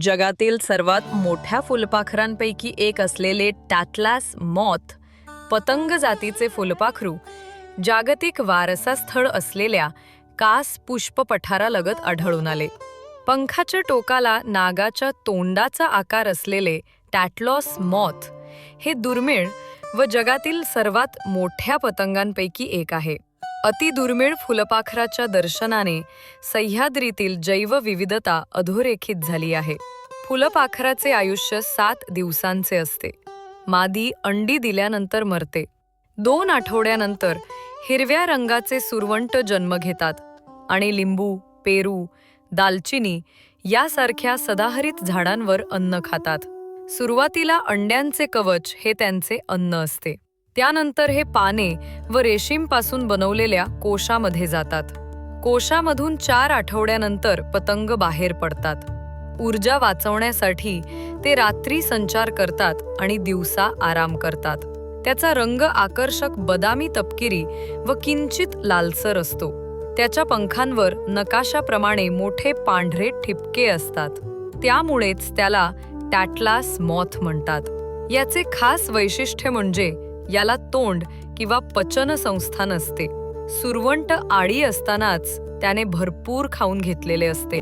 जगातील सर्वात मोठ्या फुलपाखरांपैकी एक असलेले टॅटलास मॉथ पतंग जातीचे फुलपाखरू जागतिक वारसा स्थळ असलेल्या कास पुष्प पठारालगत आढळून आले. पंखाच्या टोकाला नागाच्या तोंडाचा आकार असलेले टॅटलॉस मॉथ हे दुर्मिळ व जगातील सर्वात मोठ्या पतंगांपैकी एक आहे. अतिदुर्मिळ फुलपाखराच्या दर्शनाने सह्याद्रीतील जैवविविधता अधोरेखित झाली आहे. फुलपाखराचे आयुष्य सात दिवसांचे असते. मादी अंडी दिल्यानंतर मरते. दोन आठवड्यानंतर हिरव्या रंगाचे सुरवंट जन्म घेतात आणि लिंबू पेरू दालचिनी यासारख्या सदाहरित झाडांवर अन्न खातात. सुरुवातीला अंड्यांचे कवच हे त्यांचे अन्न असते. त्यानंतर हे पाने व रेशीमपासून बनवलेल्या कोशामध्ये जातात. कोशामधून चार आठवड्यानंतर पतंग बाहेर पडतात. ऊर्जा वाचवण्यासाठी ते रात्री संचार करतात आणि दिवसा आराम करतात. त्याचा रंग आकर्षक बदामी तपकिरी व किंचित लालसर असतो. त्याच्या पंखांवर नकाशाप्रमाणे मोठे पांढरे ठिपके असतात. त्यामुळेच त्याला टॅटलास मॉथ म्हणतात. याचे खास वैशिष्ट्य म्हणजे याला तोंड किंवा पचन संस्था नसते. सुरवंट आडी असतानाच त्याने भरपूर खाऊन घेतलेले असते.